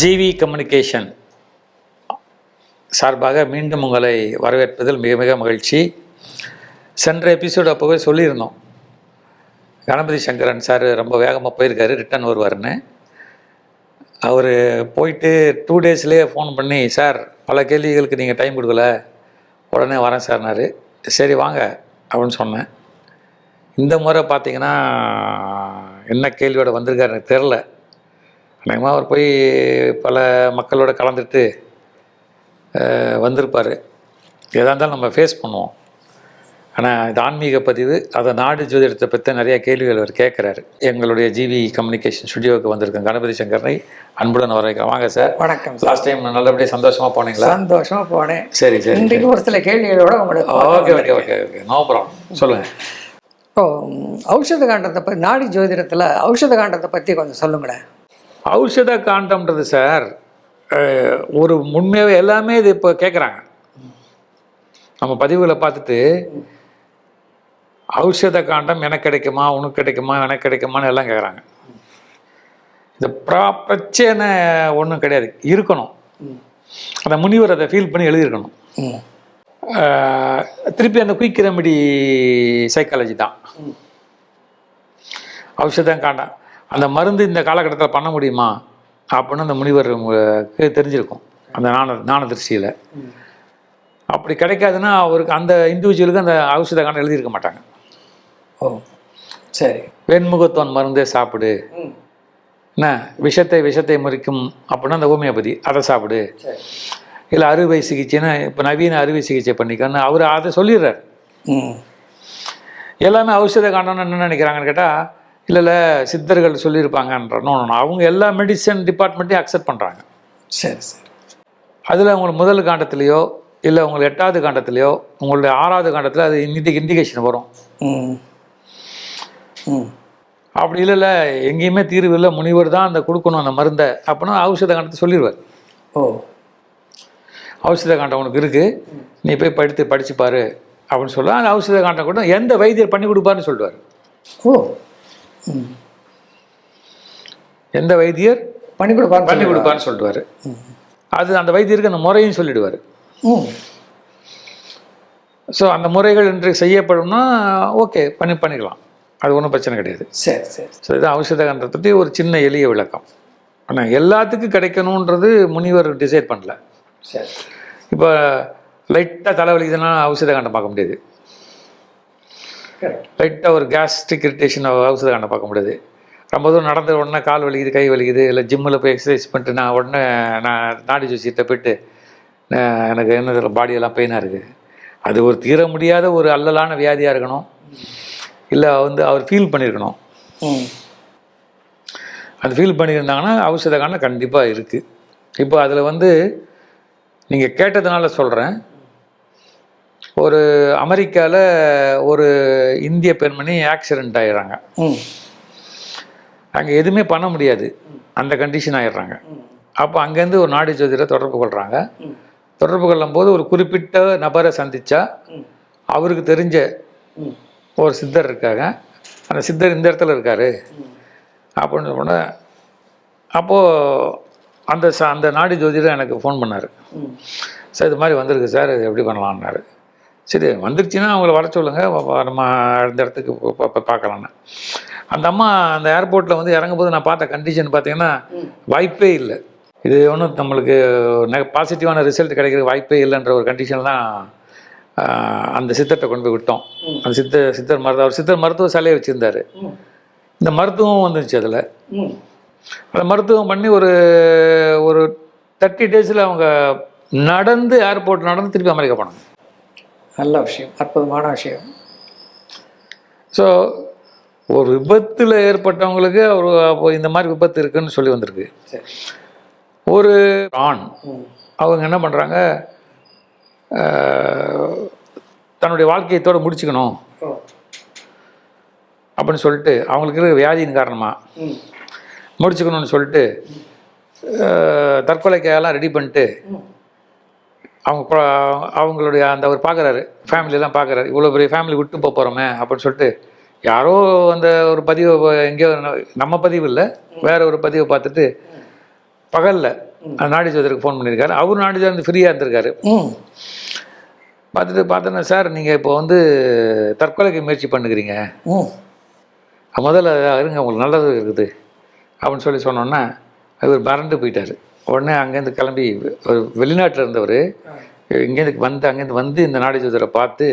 GV communication சார்பாக மீண்டும் உங்களை வரவேற்பதில் மிக மிக மகிழ்ச்சி. சென்ற எபிசோடு அப்போவே சொல்லியிருந்தோம். கணபதி சங்கரன் சார் ரொம்ப வேகமாக போயிருக்காரு ரிட்டர்ன் வருவார்னு அவர் போயிட்டு டூ டேஸ்லேயே ஃபோன் பண்ணி சார் பல கேள்விகளுக்கு நீங்கள் டைம் கொடுக்கல. உடனே வரேன் சார்னாரு சரி வாங்க அப்படின்னு சொன்னேன். இந்த முறை பார்த்தீங்கன்னா என்ன கேள்வியோட வந்திருக்காரு எனக்கு தெரில அநேகமாக அவர் போய் பல மக்களோட கலந்துட்டு வந்திருப்பார். எதாக இருந்தாலும் நம்ம ஃபேஸ் பண்ணுவோம். ஆனால் இது ஆன்மீக பதிவு அதை நாடு ஜோதிடத்தை பற்றி நிறைய கேள்விகள் அவர் கேட்குறாரு எங்களுடைய ஜிவி கம்யூனிகேஷன் ஸ்டுடியோவுக்கு வந்திருக்கேன். கணபதி சங்கரனை அன்புடன் வரவேற்கிறேன். வாங்க சார் வணக்கம் சார் லாஸ்ட் டைம் நல்லபடியாக சந்தோஷமாக போனீங்களா? சந்தோஷமா போனேன். சரி சரி இன்றைக்கு ஒரு சில கேள்விகளோட உங்களுக்கு okay okay okay okay no problem சொல்லுங்கள் இப்போ ஔஷத காண்டத்தை பற்றி நாடி ஜோதிடத்தில் ஔஷத காண்டத்தை பற்றி கொஞ்சம் சொல்லுங்களேன். ஔஷத காண்டம்ன்றது சார் ஒரு உண்மையாகவே எல்லாமே இது இப்போ கேட்குறாங்க நம்ம பதிவுகளை பார்த்துட்டு ஔஷத காண்டம் எனக்கு கிடைக்குமா உனக்கு கிடைக்குமா எனக்கு கிடைக்குமான்னு எல்லாம் கேட்குறாங்க இந்த ப்ரா பிரச்சனை ஒன்றும் கிடையாது இருக்கணும். அந்த முனிவர் அதை ஃபீல் பண்ணி எழுதியிருக்கணும். திருப்பி அந்த குயிக் ரெமெடி சைக்காலஜி தான். ஔஷதம் காண்டம். அந்த மருந்து இந்த காலகட்டத்தில் பண்ண முடியுமா அப்படின்னு அந்த முனிவருக்கு தெரிஞ்சிருக்கும். அந்த ஞான ஞான திருஷ்டியில். அப்படி கிடைக்காதுன்னா அவருக்கு அந்த இண்டிவிஜுவலுக்கு அந்த ஔஷத காண்டம் எழுதியிருக்க மாட்டாங்க. ஓ சரி. வெண்முகத்தோன் மருந்தே சாப்பிடு. என்ன? விஷத்தை விஷத்தை முறிக்கும் அப்படின்னா அந்த ஹோமியோபதி. அதை சாப்பிடு. இல்லை அறுவை சிகிச்சைன்னு இப்போ நவீன அறுவை சிகிச்சை பண்ணிக்கன்னு அவர் அதை சொல்லிடுறாரு. ம். எல்லாமே ஔஷத காண்டம்னு என்ன நினைக்கிறாங்கன்னு கேட்டால் இல்லை இல்லை சித்தர்கள் சொல்லியிருப்பாங்கன்ற நோ, நோ, நோ. அவங்க எல்லா மெடிசன் டிபார்ட்மெண்ட்டையும் அக்செப்ட் பண்ணுறாங்க சரி சரி. அதில் உங்களுக்கு முதல் காண்டத்துலேயோ இல்லை உங்களுக்கு எட்டாவது காண்டத்துலேயோ உங்களுடைய ஆறாவது காண்டத்தில் அது இண்டி இண்டிகேஷன் வரும். ம். ம். அப்படி இல்லைல்ல எங்கேயுமே தீர்வு இல்லை முனிவர் தான் அந்த கொடுக்கணும் அந்த மருந்தை அப்படின்னா ஔஷத காண்டத்தை சொல்லிடுவார் ஓ. ஔஷத காண்டம் உனக்கு இருக்குது நீ போய் படித்து படிச்சு பாரு அப்படின்னு சொல்ல அந்த ஔஷத காண்டம் கூட எந்த வைத்தியர் பண்ணி கொடுப்பாருன்னு சொல்லுவார். ஓ. எந்த வைத்தியர்? பண்ணி கொடுப்பாரு பண்ணி கொடுப்பாருன்னு சொல்லிடுவார் அது அந்த வைத்தியருக்கு அந்த முறையும் சொல்லிடுவார். ஸோ அந்த முறைகள் இன்று செய்யப்படும்னா ஓகே பண்ணி பண்ணிக்கலாம். அது ஒன்றும் பிரச்சனை கிடையாது. சரி சரி. ஸோ இது ஔஷத கண்டத்தை பற்றி ஒரு சின்ன எளிய விளக்கம். ஆனால் எல்லாத்துக்கும் கிடைக்கணுன்றது முனிவர் டிசைட் பண்ணல. சரி. இப்போ லைட்டாக தலைவலிக்குதுன்னா ஔஷத காண்டம் பார்க்க முடியாது. லைட்டாக ஒரு கேஸ்ட்ரிக் இரிட்டேஷன் ஔஷத காண்டம் பார்க்க முடியாது. ரொம்ப தூரம் நடந்த உடனே கால் வலிக்குது கை வலிக்குது இல்லை ஜிம்மில் போய் எக்ஸசைஸ் பண்ணிட்டு நான் உடனே நான் நாடி ஜோசியிட்ட போயிட்டு எனக்கு என்ன தெரியல பாடியெல்லாம் பெயினாக இருக்குது அது ஒரு தீர முடியாத ஒரு அல்லலான வியாதியாக இருக்கணும். இல்லை வந்து அவர் ஃபீல் பண்ணியிருக்கணும் அது ஃபீல் பண்ணியிருந்தாங்கன்னா ஔஷத காண்டம் கண்டிப்பாக இருக்குது இப்போ அதில் வந்து நீங்கள் கேட்டதுனால சொல்கிறேன் ஒரு அமெரிக்காவில் ஒரு இந்திய பெண்மணி ஆக்சிடெண்ட் ஆயிடுறாங்க. ம். அங்கே எதுவுமே பண்ண முடியாது. அந்த கண்டிஷன் ஆயிடுறாங்க. அப்போ அங்கேருந்து ஒரு நாடி ஜோதிடரை தொடர்பு கொள்கிறாங்க. தொடர்பு கொள்ளும்போது ஒரு குறிப்பிட்ட நபரை சந்திச்சா ம். அவருக்கு தெரிஞ்ச ஒரு சித்தர் இருக்காங்க. அந்த சித்தர் இந்த இடத்துல இருக்காரு. அப்படின்னு சொன்ன அப்போது அந்த ச அந்த நாடி ஜோதிடர் எனக்கு ஃபோன் பண்ணார். சார் இது மாதிரி வந்திருக்கு சார் இது எப்படி பண்ணலான்னாரு சரி வந்துருச்சுன்னா அவங்கள வர சொல்லுங்கள் நம்ம அந்த இடத்துக்கு பார்க்கலான்னு. அந்த அம்மா அந்த ஏர்போர்ட்டில் வந்து இறங்கும்போது நான் பார்த்த கண்டிஷன் பார்த்தீங்கன்னா வாய்ப்பே இல்லை. இது ஒன்றும் நம்மளுக்கு பாசிட்டிவான ரிசல்ட் கிடைக்கிற வாய்ப்பே இல்லைன்ற ஒரு கண்டிஷன் தான் அந்த சித்தர்கிட்ட கொண்டு போய் விட்டோம். அந்த சித்த சித்தர் மருத்துவ அவர் சித்தர் மருத்துவ சாலையை வச்சுருந்தாரு. இந்த மருத்துவம் வந்துருச்சு அதில். அந்த மருத்துவம் பண்ணி ஒரு ஒரு தேர்ட்டி டேஸில் அவங்க நடந்து ஏர்போர்ட் நடந்து திருப்பி அமெரிக்கா போனாங்க. நல்ல விஷயம் அற்புதமான விஷயம். ஸோ ஒரு விபத்தில் ஏற்பட்டவங்களுக்கு ஒரு அப்போ இந்த மாதிரி விபத்து இருக்குன்னு சொல்லி வந்திருக்கு. ஒரு ஆண் அவங்க என்ன பண்ணுறாங்க தன்னுடைய வாழ்க்கையத்தோட முடிச்சுக்கணும். அப்படின்னு சொல்லிட்டு அவங்களுக்கு இருக்கிற வியாதியின் காரணமாக முடிச்சுக்கணும்னு சொல்லிட்டு தற்கொலைக்காயெல்லாம் ரெடி பண்ணிட்டு அவங்க அவங்களுடைய அந்த அவர் பார்க்குறாரு ஃபேமிலியெல்லாம் பார்க்குறாரு இவ்வளோ பெரிய ஃபேமிலி விட்டு போக போகிறோமே அப்படின்னு சொல்லிட்டு யாரோ அந்த ஒரு பதிவை எங்கேயோ நம்ம பதிவு இல்லை வேற ஒரு பதிவை பார்த்துட்டு பகலில் நாடி ஜோதிடருக்கு ஃபோன் பண்ணியிருக்காரு. அவர் நாடி ஜோதிடர் ஃப்ரீயாக இருந்திருக்காரு. பார்த்துட்டு பார்த்தோன்னா சார் நீங்கள் இப்போ வந்து தற்கொலைக்கு முயற்சி பண்ணுகிறீங்க. ம். முதல்ல இருங்க உங்களுக்கு நல்லது இருக்குது. அப்படின்னு சொல்லி சொன்னோன்னா அவர் மறந்து போயிட்டார். உடனே அங்கேருந்து கிளம்பி ஒரு வெளிநாட்டில் இருந்தவர் இங்கேருந்து வந்து அங்கேருந்து வந்து இந்த நாடி ஜோதிடரை பார்த்து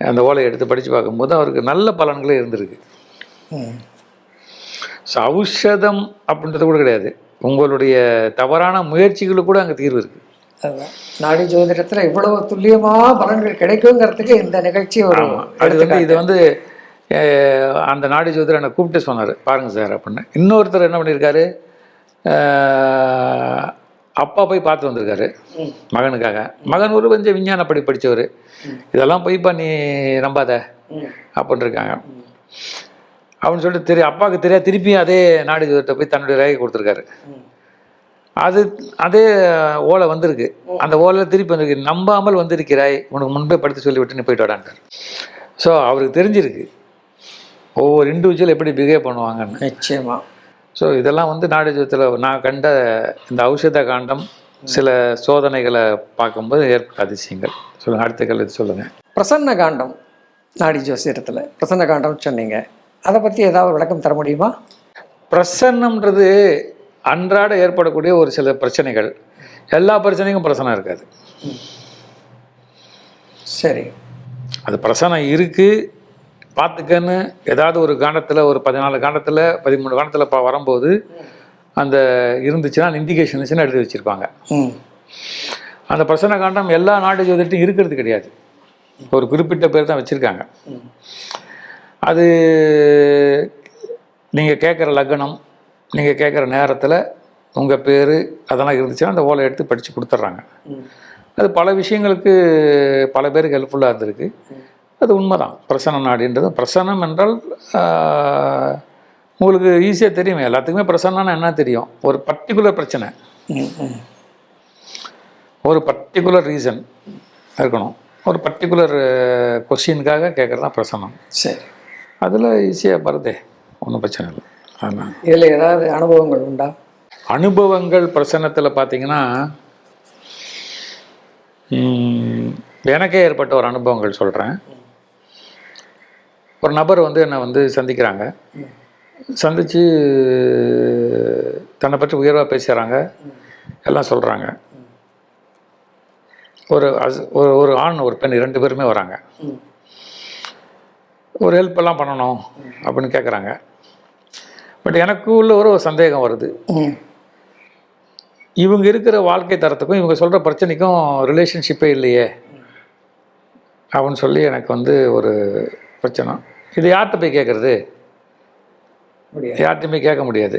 அந்த ஓலையை எடுத்து படித்து பார்க்கும்போது அவருக்கு நல்ல பலன்களே இருந்திருக்கு. ஸோ ஔஷதம் அப்படின்றது கூட கிடையாது. உங்களுடைய தவறான முயற்சிகளுக்கு கூட அங்கே தீர்வு இருக்குது நாடி ஜோதிடத்தில் இவ்வளவு துல்லியமாக பலன்கள் கிடைக்குங்கிறதுக்கு இந்த நிகழ்ச்சி ஒரு அது வந்து இது வந்து அந்த நாடி ஜோதிடர் என்னை கூப்பிட்டு சொன்னார். பாருங்கள் சார் அப்படின்னு. இன்னொருத்தர் என்ன பண்ணியிருக்காரு? அப்பா போய் பார்த்து வந்திருக்காரு. மகனுக்காக. மகன் ஒரு கொஞ்சம் விஞ்ஞான படி படித்தவர் இதெல்லாம் போய் பண்ணி நம்பாத. ம். அப்படின்னு சொல்லிட்டு தெரிய அப்பாவுக்கு தெரியாது. திருப்பியும் அதே நாடி ஜோதிடத்தை போய் தன்னுடைய ரேகை கொடுத்துருக்காரு. அது அதே ஓலை வந்திருக்கு. அந்த ஓலையில் திருப்பி வந்திருக்கு. நம்பாமல் வந்திருக்கிறாய். உனக்கு முன்பே படித்து சொல்லிவிட்டு நீ போயிட்டு வாடான்ட்டார் ஸோ அவருக்கு தெரிஞ்சிருக்கு. ஒவ்வொரு இண்டிவிஜுவல் எப்படி பிஹேவ் பண்ணுவாங்கன்னு. நிச்சயமா. ஸோ இதெல்லாம் வந்து நாடகத்தில் நான் கண்ட இந்த ஔஷத காண்டம் சில சோதனைகளை பார்க்கும்போது ஏற்பட்ட அதிசயங்கள். சொல்லுங்கள் அடுத்த கேள்வி சொல்லுங்கள் பிரசன்ன காண்டம் நாடி ஜோசிடத்தில் பிரசன்ன காண்டம் சொன்னீங்க. அதை பற்றி ஏதாவது விளக்கம் தர முடியுமா? பிரசன்னம்ன்றது அன்றாட ஏற்படக்கூடிய ஒரு சில பிரச்சனைகள். எல்லா பிரச்சனைக்கும் பிரச்சனை இருக்காது. சரி. அது பிரசனம் இருக்குது பார்த்துக்கன்னு ஏதாவது ஒரு காண்டத்தில் ஒரு பதினாலு காண்டத்தில் பதிமூணு காண்டத்தில் பா வரும்போது அந்த இருந்துச்சுன்னா இண்டிகேஷன் இருந்துச்சுன்னா எழுதி வச்சுருப்பாங்க. அந்த பிரசன்ன காண்டம் எல்லா நாட்டு ஜோதிட்டும் இருக்கிறது கிடையாது. ஒரு குறிப்பிட்ட பேர் தான் வச்சுருக்காங்க. அது நீங்கள் கேட்குற லக்னம் நீங்கள் கேட்குற நேரத்தில் உங்கள் பேர் அதெல்லாம் இருந்துச்சுன்னா அந்த ஓலை எடுத்து படித்து கொடுத்துட்றாங்க அது பல விஷயங்களுக்கு பல பேருக்கு ஹெல்ப்ஃபுல்லாக இருந்திருக்கு. அது உண்மைதான். பிரசன்ன நாடின்றது. பிரசன்னம் என்றால் உங்களுக்கு ஈஸியாக தெரியும் எல்லாத்துக்குமே பிரசன்னம்னா என்ன தெரியும்? ஒரு பர்டிகுலர் பிரச்சனை. ஒரு பர்டிகுலர் ரீசன் இருக்கணும். ஒரு பர்டிகுலர் கொஸ்டினுக்காக கேட்குறது தான் பிரசன்னம். சரி. அதில் ஈஸியாக வருதே ஒன்றும் பிரச்சனை இல்லை. ஆமாம் இதில் ஏதாவது அனுபவங்கள் உண்டா? அனுபவங்கள் பிரசன்னத்தில் பார்த்தீங்கன்னா எனக்கே ஏற்பட்ட ஒரு அனுபவங்கள் சொல்கிறேன் ஒரு நபர் வந்து என்னை வந்து சந்திக்கிறாங்க. சந்தித்து தன்னை பற்றி உயர்வாக பேசுகிறாங்க எல்லாம் சொல்கிறாங்க ஒரு அஸ்- ஒரு ஒரு ஆண் ஒரு பெண் இரண்டு பேருமே வராங்க. ஒரு ஹெல்ப் எல்லாம் பண்ணணும் அப்படின்னு கேட்குறாங்க பட் எனக்குள்ள ஒரு ஒரு சந்தேகம் வருது. இவங்க இருக்கிற வாழ்க்கை தரத்துக்கும் இவங்க சொல்கிற பிரச்சனைக்கும் ரிலேஷன்ஷிப்பே இல்லையே. அப்படின்னு சொல்லி எனக்கு வந்து ஒரு பிரச்சனை. இது யார்கிட்ட போய் கேட்குறது யார்கிட்டையுமே கேட்க முடியாது.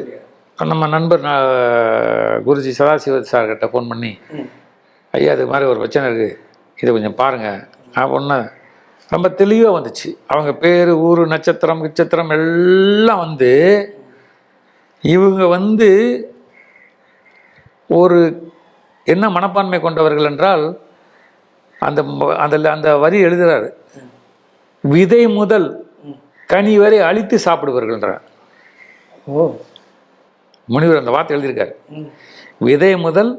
நம்ம நண்பர் நான் குருஜி சதாசிவ சார்கிட்ட ஃபோன் பண்ணி ஐயா இது மாதிரி ஒரு பிரச்சனை இருக்குது இதை கொஞ்சம் பாருங்கள் அப்படின்னு ரொம்ப தெளிவாக வந்துச்சு. அவங்க பேர் ஊர் நட்சத்திரம் நட்சத்திரம் எல்லாம் வந்து இவங்க வந்து ஒரு என்ன மனப்பான்மை கொண்டவர்கள் என்றால் அந்த அந்த அந்த வரி எழுதுறாரு. விதை முதல் கனி வரை அழித்து சாப்பிடுவார்கள்ன்றார் ஓ. முனிவர் அந்த வார்த்தை எழுதியிருக்காரு. விதை முதல்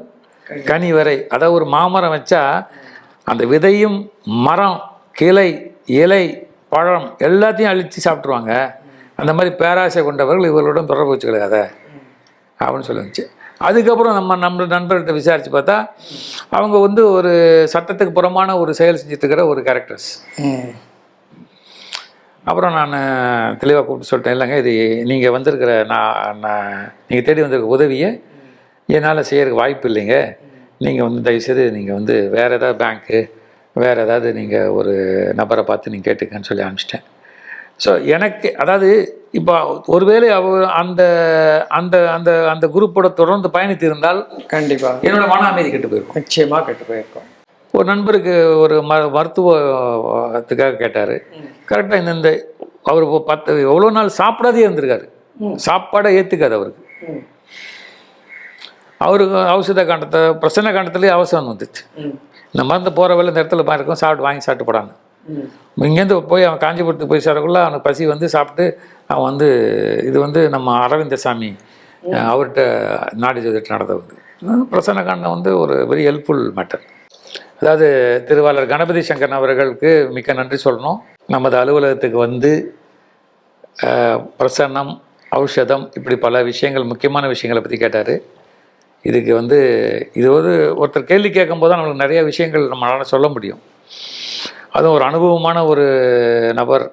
கனி வரை அதாவது ஒரு மாமரம் வச்சா அந்த விதையும் மரம் கிளை இலை பழம் எல்லாத்தையும் அழித்து சாப்பிட்ருவாங்க அந்த மாதிரி பேராசை கொண்டவர்கள் இவர்களுடன் தொடர்பு வச்சுக்கிறாத அப்படின்னு சொல்லிருந்துச்சு அதுக்கப்புறம் நம்ம நம்ம நண்பர்கிட்ட விசாரித்து பார்த்தா அவங்க வந்து ஒரு சட்டத்துக்கு புறமான ஒரு செயல் செஞ்சுட்டு இருக்கிற ஒரு கேரக்டர்ஸ் அப்புறம் நான் தெளிவாக கூப்பிட்டு சொல்லிட்டேன் இல்லைங்க இது நீங்கள் வந்திருக்கிற நான் நான் நீங்கள் தேடி வந்திருக்க உதவியை என்னால் செய்யறதுக்கு வாய்ப்பு இல்லைங்க. நீங்கள் வந்து தயவுசெய்து நீங்கள் வந்து வேறு ஏதாவது பேங்க்கு வேறு ஏதாவது நீங்கள் ஒரு நபரை பார்த்து நீங்கள் கேட்டுக்கன்னு சொல்லி அனுப்பிச்சிட்டேன். ஸோ எனக்கு அதாவது இப்போ ஒருவேளை அவர் அந்த அந்த அந்த அந்த குரூப்போட தொடர்ந்து பயணித்து இருந்தால் கண்டிப்பாக என்னோட மன அமைதி கெட்டு போயிருக்கும். நிச்சயமாக கெட்டு போயிருக்கோம். ஒரு நண்பருக்கு ஒரு ம மருத்துவத்துக்காக கேட்டார். கரெக்டாக இந்த இந்த அவர் பத்து எவ்வளோ நாள் சாப்பிடாதே இருந்திருக்காரு. சாப்பாடை ஏற்றுக்காது அவருக்கு. அவருக்கு ஔஷத காண்டத்தை பிரசன்ன காண்டத்துலேயே அவசரம் வந்துச்சு. இந்த மருந்து போகிற வேலை இந்த இடத்துல இருக்கும் சாப்பிட்டு வாங்கி சாப்பிட்டு போடான்னு. ம். இங்கேருந்து போய் அவன் காஞ்சிபுரத்துக்கு போய் சேரக்குள்ள அவனுக்கு பசி வந்து சாப்பிட்டு அவன் வந்து இது வந்து நம்ம அரவிந்த சாமி அவர்கிட்ட நாடி ஜோதிட்டு நடந்தது. அஹ் பிரசன்ன காண்டம் வந்து ஒரு வெரி ஹெல்ப்ஃபுல் மேட்டர் அதாவது திருவாளர் கணபதி சங்கரன் அவர்களுக்கு மிக்க நன்றி சொல்லணும். நமது அலுவலகத்துக்கு வந்து பிரசன்னம் ஔஷதம் இப்படி பல விஷயங்கள் முக்கியமான விஷயங்களை பற்றி கேட்டார். இதுக்கு வந்து இது ஒரு ஒருத்தர் கேள்வி கேட்கும்போது தான் நம்மளுக்கு நிறைய விஷயங்கள் நம்மளால் சொல்ல முடியும். அதுவும் ஒரு அனுபவமான ஒரு நபர்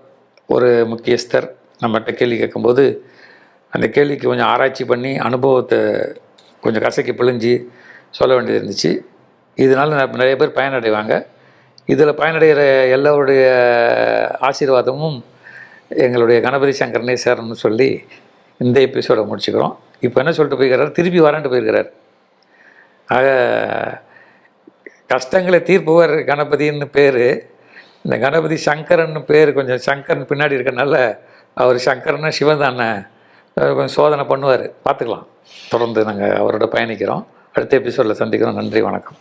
ஒரு முக்கியஸ்தர் நம்மகிட்ட கேள்வி கேட்கும்போது அந்த கேள்விக்கு கொஞ்சம் ஆராய்ச்சி பண்ணி அனுபவத்தை கொஞ்சம் கசக்கி பிழிஞ்சு சொல்ல வேண்டியது இருந்துச்சு. இதனால் நிறைய பேர் பயனடைவாங்க. இதில் பயனடைகிற எல்லோருடைய ஆசீர்வாதமும் எங்களுடைய கணபதி சங்கரனே சேரணும்னு சொல்லி இந்த எபிசோடை முடிச்சுக்கிறோம். இப்போ என்ன சொல்லிட்டு போயிருக்கிறார் திருப்பி வரேன்ட்டு போயிருக்கிறார் ஆக கஷ்டங்களை தீர்ப்புவர் கணபதின்னு பேர். இந்த கணபதி சங்கரன் பேர் கொஞ்சம் சங்கரன் பின்னாடி இருக்கனால அவர் சங்கரன்னா சிவன் தானே கொஞ்சம் சோதனை பண்ணுவார். பார்த்துக்கலாம். தொடர்ந்து நாங்கள் அவரோட பயணிக்கிறோம். அடுத்த எபிசோடில் சந்திக்கிறோம். நன்றி வணக்கம்.